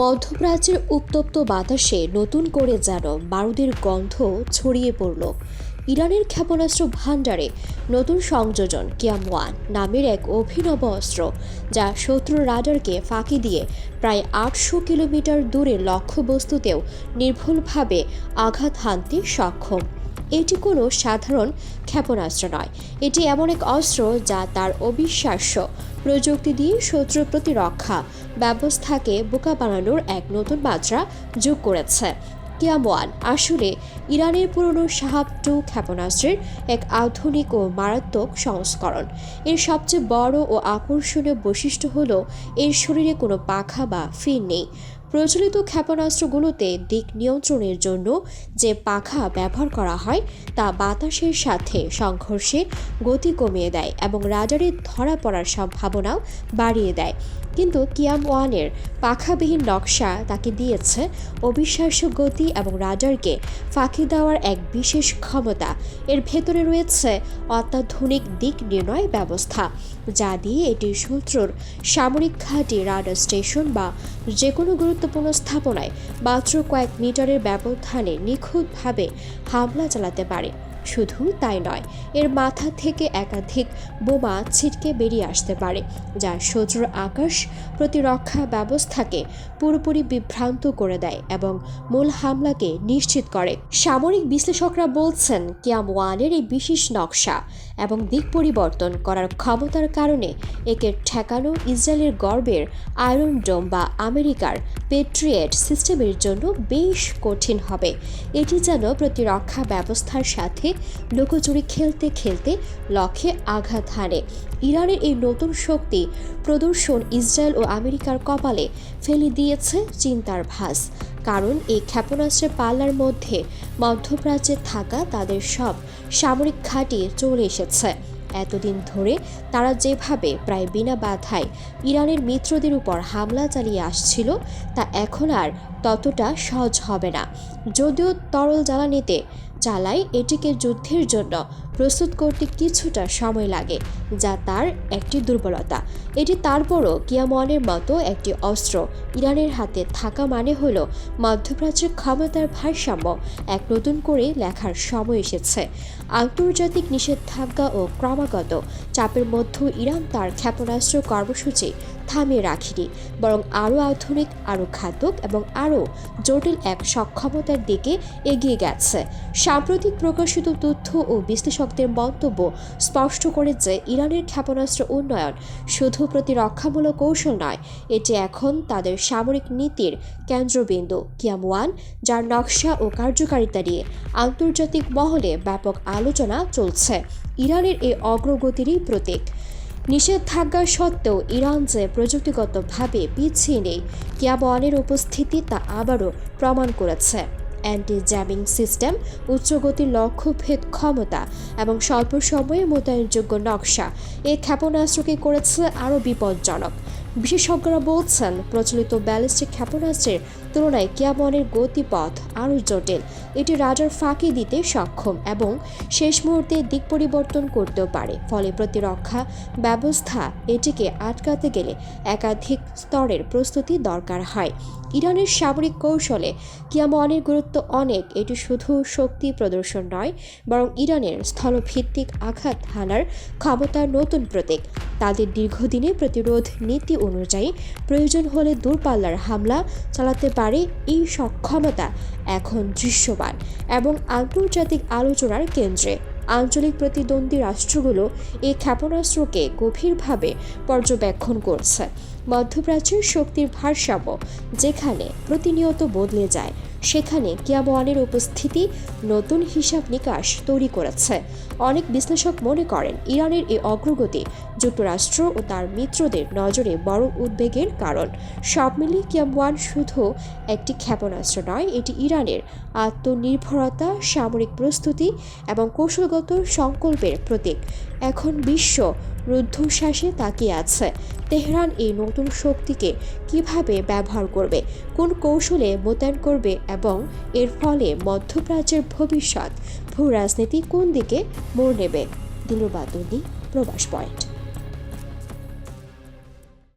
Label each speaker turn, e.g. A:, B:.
A: মধ্যপ্রাচ্যের উত্তপ্ত বাতাসে নতুন করে যেন বারুদের গন্ধ ছড়িয়ে পড়ল। ইরানের ক্ষেপণাস্ত্র ভাণ্ডারে নতুন সংযোজন কিয়াম ওয়ান নামের এক অভিনব অস্ত্র, যা শত্রু রাডারকে ফাঁকি দিয়ে প্রায় আটশো কিলোমিটার দূরের লক্ষ্যবস্তুতেও নির্ভুলভাবে আঘাত হানতে সক্ষম। এটি কোনো সাধারণ ক্ষেপণাস্ত্র নয়। এটি এমন এক অস্ত্র যা তার অবিশ্বাস্য প্রযুক্তি দিয়ে শত্রুর প্রতিরক্ষা ব্যবস্থাকে বোকা বানানোর এক নতুন মাত্রা যোগ করেছে। কিয়াম ওয়ান আসলে ইরানের পুরনো সাহাব টু ক্ষেপণাস্ত্রের এক আধুনিক ও মারাত্মক সংস্করণ। এর সবচেয়ে বড় ও আকর্ষণীয় বৈশিষ্ট্য হল, এর শরীরে কোনো পাখা বা ফিন নেই। প্রচলিত ক্ষেপণাস্ত্রগুলোতে দিক নিয়ন্ত্রণের জন্য যে পাখা ব্যবহার করা হয়, তা বাতাসের সাথে সংঘর্ষে গতি কমিয়ে দেয় এবং রাডারে ধরা পড়ার সম্ভাবনাও বাড়িয়ে দেয়। কিন্তু কিয়াম ওয়ানের পাখাবিহীন নকশা তাকে দিয়েছে অবিশ্বাস্য গতি এবং রাডারকে ফাঁকি দেওয়ার এক বিশেষ ক্ষমতা। এর ভেতরে রয়েছে অত্যাধুনিক দিক নির্ণয় ব্যবস্থা, যা দিয়ে এটি শত্রুর সামরিক ঘাঁটি, রাডার স্টেশন বা যে কোনো গুরুত্বপূর্ণ স্থাপনায় মাত্র কয়েক মিটারের ব্যবধানে নিখুঁতভাবে হামলা চালাতে পারে। শুধু তাই নয়, এর মাথা থেকে একাধিক বোমা ছিটকে বেরিয়ে আসতে পারে, যা শত্রুর আকাশ প্রতিরক্ষা ব্যবস্থাকে পুরোপুরি বিভ্রান্ত করে দেয় এবং মূল হামলাকে নিশ্চিত করে। সামরিক বিশ্লেষকরা বলছেন, কিয়াম ওয়ানের এই বিশেষ নকশা এবং দিক পরিবর্তন করার ক্ষমতার কারণে একে ঠেকানো ইসরায়েলের গর্বের আয়রন ডোম বা আমেরিকার পেট্রিয়েট সিস্টেমের জন্য বেশ কঠিন হবে। এটি যেন প্রতিরক্ষা ব্যবস্থার সাথে লুকোচুরি খেলতে খেলতে লক্ষ্যে আঘাত হানে। ইরানের এই নতুন শক্তি প্রদর্শন ইসরায়েল ও আমেরিকার কপালে ফেলে দিয়েছে চিন্তার ভাস কারণ এই ক্ষেপণাস্ত্রের পাল্লার মধ্যে মধ্যপ্রাচ্যে থাকা তাদের সব সামরিক ঘাঁটি চলে এসেছে। এতদিন ধরে তারা যেভাবে প্রায় বিনা বাধায় ইরানের মিত্রদের উপর হামলা চালিয়ে আসছিল, তা এখন আর ততটা সহজ হবে না। যদিও তরল জ্বালানিতে চালায় এটিকে যুদ্ধের জন্য। প্রস্তুত করতে কিছুটা সময় লাগে, যা তার একটি দুর্বলতা। এটি তারপরও কিয়ামনের মতো একটি অস্ত্র। ইরানের হাতে থাকা মানে হল মধ্যপ্রাচ্যের ক্ষমতার ভারসাম্য, এক নতুন করে লেখার সময় এসেছে। আন্তর্জাতিক নিষেধাজ্ঞা ও ক্রমাগত চাপের মধ্যেও ইরান তার ক্ষেপণাস্ত্র কর্মসূচি থামিয়ে রাখিনি, বরং আরও আধুনিক, আরও ঘাতক এবং আরও জটিল এক সক্ষমতার দিকে এগিয়ে গেছে। সাম্প্রতিক প্রকাশিত তথ্য ও বিশ্লেষকদের মন্তব্য স্পষ্ট করে যে ইরানের ক্ষেপণাস্ত্র উন্নয়ন শুধু প্রতিরক্ষামূলক কৌশল নয়, এটি এখন তাদের সামরিক নীতির কেন্দ্রবিন্দু। কিয়াম ওয়ান যার নকশা ও কার্যকারিতা নিয়ে আন্তর্জাতিক মহলে ব্যাপক আলোচনা চলছে। ইরানের এই অগ্রগতিরই প্রতীক। নিষেধাজ্ঞা সত্ত্বেও ইরান যে প্রযুক্তিগতভাবে পিছিয়ে নেই কিয়াবনের উপস্থিতি তা আবারও প্রমাণ করেছে। অ্যান্টি জ্যামিং সিস্টেম, উচ্চগতির লক্ষ্যভেদ ক্ষমতা এবং স্বল্প সময়ে মোতায়েনযোগ্য নকশা, এ ক্ষেপণাস্ত্রকে করেছে আরও বিপজ্জনক। বিশেষজ্ঞরা বলছেন, প্রচলিত ব্যালিস্টিক ক্ষেপণাস্ত্রের তুলনায় কিয়াবনের গতিপথ আরও জটিল। এটি রাজার ফাঁকি দিতে সক্ষম এবং শেষ মুহূর্তে দিক পরিবর্তন করতেও পারে। ফলে প্রতিরক্ষা ব্যবস্থা এটিকে আটকাতে গেলে একাধিক স্তরের প্রস্তুতি দরকার হয়। ইরানের সামরিক কৌশলে কিয়ামনের গুরুত্ব অনেক। এটি শুধু শক্তি প্রদর্শন নয়, বরং ইরানের স্থলভিত্তিক আঘাত হানার ক্ষমতার নতুন প্রতীক। তাদের দীর্ঘদিনে প্রতিরোধ নীতি অনুযায়ী প্রয়োজন হলে দূরপাল্লার হামলা চালাতে পারে এই সক্ষমতা এখন দৃশ্যমান এবং আন্তর্জাতিক আলোচনার কেন্দ্রে। আঞ্চলিক প্রতিদ্বন্দ্বী রাষ্ট্রগুলো এই ক্ষেপণাস্ত্রকে গভীরভাবে পর্যবেক্ষণ করছে। মধ্যপ্রাচ্যের শক্তির ভারসাম্য যেখানে প্রতিনিয়ত বদলে যায়, সেখানে কিয়াবওয়ানের উপস্থিতি নতুন হিসাব নিকাশ তৈরি করেছে। অনেক বিশ্লেষক মনে করেন, ইরানের এই অগ্রগতি যুক্তরাষ্ট্র ও তার মিত্রদের নজরে বড় উদ্বেগের কারণ। সব মিলিয়ে কিয়াম ওয়ান শুধু একটি ক্ষেপণাস্ত্র নয়, এটি ইরানের আত্মনির্ভরতা, সামরিক প্রস্তুতি এবং কৌশলগত সংকল্পের প্রতীক। এখন বিশ্ব রুদ্ধশ্বাসে তাকিয়ে আছে। তেহরান এই নতুন শক্তিকে কীভাবে ব্যবহার করবে, কোন কৌশলে মোতায়েন করবে এবং এর ফলে মধ্যপ্রাচ্যের ভবিষ্যৎ ভূ রাজনীতি কোন দিকে মোড় নেবে? দিলুবাদুনি প্রবাস পয়েন্ট।